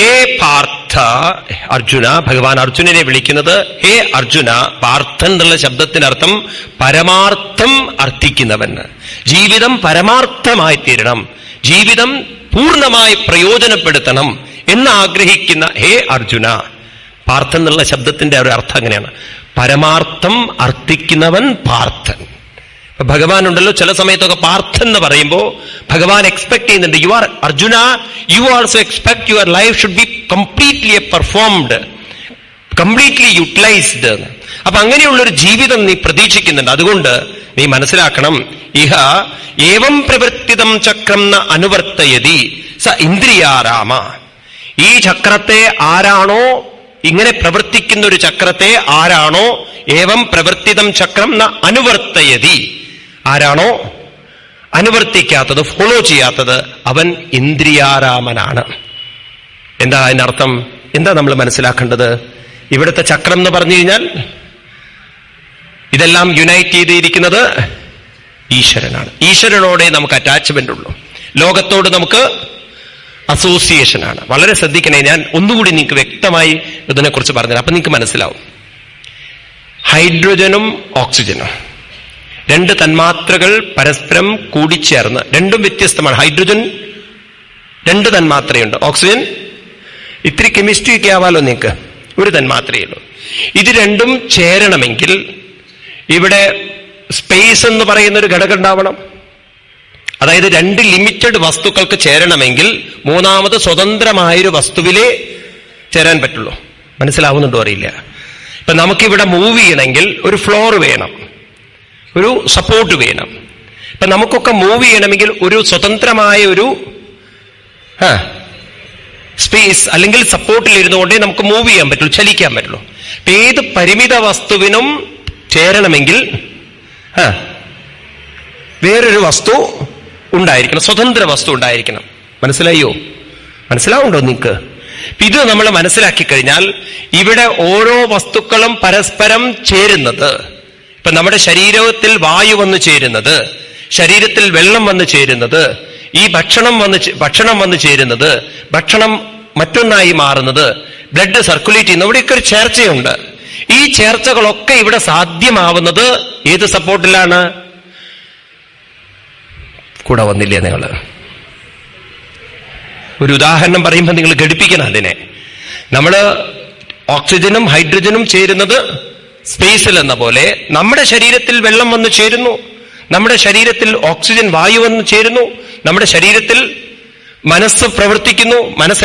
ഹേ പാർത്ഥ അർജുന ഭഗവാൻ അർജുനനെ വിളിക്കുന്നത് ഹേ അർജുന പാർത്ഥൻ എന്നുള്ള ശബ്ദത്തിനർത്ഥം പരമാർത്ഥം അർത്ഥിക്കുന്നവൻ. ജീവിതം പരമാർത്ഥമായി തീരണം. ജീവിതം പൂർണമായി പ്രയോജനപ്പെടുത്തണം എന്ന് ആഗ്രഹിക്കുന്ന ഹേ അർജുന. പാർത്ഥൻ എന്നുള്ള ശബ്ദത്തിന്റെ ഒരു അർത്ഥം അങ്ങനെയാണ്. പരമാർത്ഥം അർത്ഥിക്കുന്നവൻ പാർത്ഥൻ. ഭഗവാൻ ഉണ്ടല്ലോ ചില സമയത്തൊക്കെ പാർത്ഥ് എന്ന് പറയുമ്പോൾ ഭഗവാൻ എക്സ്പെക്ട് ചെയ്യുന്നുണ്ട് you are Arjuna you also expect your life should be completely performed completely utilized അപ്പൊ അങ്ങനെയുള്ള ഒരു ജീവിതം നീ പ്രതീക്ഷിക്കുന്നുണ്ട്. അതുകൊണ്ട് നീ മനസ്സിലാക്കണം ഇഹ ഏവം പ്രവർത്തിതം ചക്രം ന അനുവർത്തയതി സ ഇന്ദ്രിയാരാമ. ഈ ചക്രത്തെ ആരാണോ ഇങ്ങനെ പ്രവർത്തിക്കുന്ന ഒരു ചക്രത്തെ ആരാണോ ഏവം പ്രവർത്തിതം ചക്രം ന അനുവർത്തയതി. ആരാണോ അനുവർത്തിക്കാത്തത് ഫോളോ ചെയ്യാത്തത് അവൻ ഇന്ദ്രിയാരാമനാണ്. എന്താ അതിനർത്ഥം? എന്താ നമ്മൾ മനസ്സിലാക്കേണ്ടത്? ഇവിടുത്തെ ചക്രം എന്ന് പറഞ്ഞു കഴിഞ്ഞാൽ ഇതെല്ലാം യുണൈറ്റ് ചെയ്തിരിക്കുന്നത് ഈശ്വരനാണ്. ഈശ്വരനോടെ നമുക്ക് അറ്റാച്ച്മെന്റ് ഉള്ളൂ. ലോകത്തോട് നമുക്ക് അസോസിയേഷൻ ആണ്. വളരെ ശ്രദ്ധിക്കണേ ഞാൻ ഒന്നുകൂടി നിങ്ങൾക്ക് വ്യക്തമായി ഇതിനെക്കുറിച്ച് പറഞ്ഞുതരാം. അപ്പൊ നിങ്ങൾക്ക് മനസ്സിലാവും. ഹൈഡ്രജനും ഓക്സിജനും. രണ്ട് തന്മാത്രകൾ പരസ്പരം കൂടിച്ചേർന്ന് രണ്ടും വ്യത്യസ്തമാണ്. ഹൈഡ്രജൻ രണ്ട് തന്മാത്രയുണ്ട്. ഓക്സിജൻ? ഇത്തിരി കെമിസ്ട്രി ഒക്കെ ആവാലോ നിങ്ങൾക്ക് ഒരു തന്മാത്രയേ ഉള്ളൂ. ഇത് രണ്ടും ചേരണമെങ്കിൽ ഇവിടെ സ്പേസ് എന്ന് പറയുന്ന ഒരു ഘടകം ഉണ്ടാവണം. അതായത് രണ്ട് ലിമിറ്റഡ് വസ്തുക്കൾക്ക് ചേരണമെങ്കിൽ മൂന്നാമത് സ്വതന്ത്രമായൊരു വസ്തുവിലേ ചേരാൻ പറ്റുള്ളൂ. മനസ്സിലാവുന്നുണ്ടോ അറിയില്ല. ഇപ്പൊ നമുക്കിവിടെ മൂവ് ചെയ്യണമെങ്കിൽ ഒരു ഫ്ലോർ വേണം. ഒരു സപ്പോർട്ട് വേണം. ഇപ്പൊ നമുക്കൊക്കെ മൂവ് ചെയ്യണമെങ്കിൽ ഒരു സ്വതന്ത്രമായ ഒരു സ്പേസ് അല്ലെങ്കിൽ സപ്പോർട്ടിൽ ഇരുന്നുകൊണ്ടേ നമുക്ക് മൂവ് ചെയ്യാൻ പറ്റുള്ളൂ ചലിക്കാൻ പറ്റുള്ളൂ. അപ്പൊ ഏത് പരിമിത വസ്തുവിനും ചേരണമെങ്കിൽ വേറൊരു വസ്തു ഉണ്ടായിരിക്കണം സ്വതന്ത്ര വസ്തു ഉണ്ടായിരിക്കണം. മനസ്സിലായോ? മനസ്സിലാവുണ്ടോ നിങ്ങൾക്ക്? ഇത് നമ്മൾ മനസ്സിലാക്കി കഴിഞ്ഞാൽ ഇവിടെ ഓരോ വസ്തുക്കളും പരസ്പരം ചേരുന്നത് ഇപ്പൊ നമ്മുടെ ശരീരത്തിൽ വായു വന്നു ചേരുന്നത് ശരീരത്തിൽ വെള്ളം വന്നു ചേരുന്നത് ഈ ഭക്ഷണം വന്ന് ഭക്ഷണം വന്നു ചേരുന്നത് ഭക്ഷണം മറ്റൊന്നായി മാറുന്നത് ബ്ലഡ് സർക്കുലേറ്റ് ചെയ്യുന്നത് ഇവിടെയൊക്കെ ഒരു ചേർച്ചയുണ്ട്. ഈ ചേർച്ചകളൊക്കെ ഇവിടെ സാധ്യമാവുന്നത് ഏത് സപ്പോർട്ടിലാണ്? കൂടെ വന്നില്ലേ നിങ്ങൾ ഒരു ഉദാഹരണം പറയുമ്പോൾ നിങ്ങൾ ഘടിപ്പിക്കണം അതിനെ. നമ്മൾ ഓക്സിജനും ഹൈഡ്രജനും ചേരുന്നത് സ്പേസിൽ എന്ന പോലെ നമ്മുടെ ശരീരത്തിൽ വെള്ളം വന്നു ചേരുന്നു. നമ്മുടെ ശരീരത്തിൽ ഓക്സിജൻ വായു വന്നു ചേരുന്നു. നമ്മുടെ ശരീരത്തിൽ മനസ്സ് പ്രവർത്തിക്കുന്നു. മനസ്സ്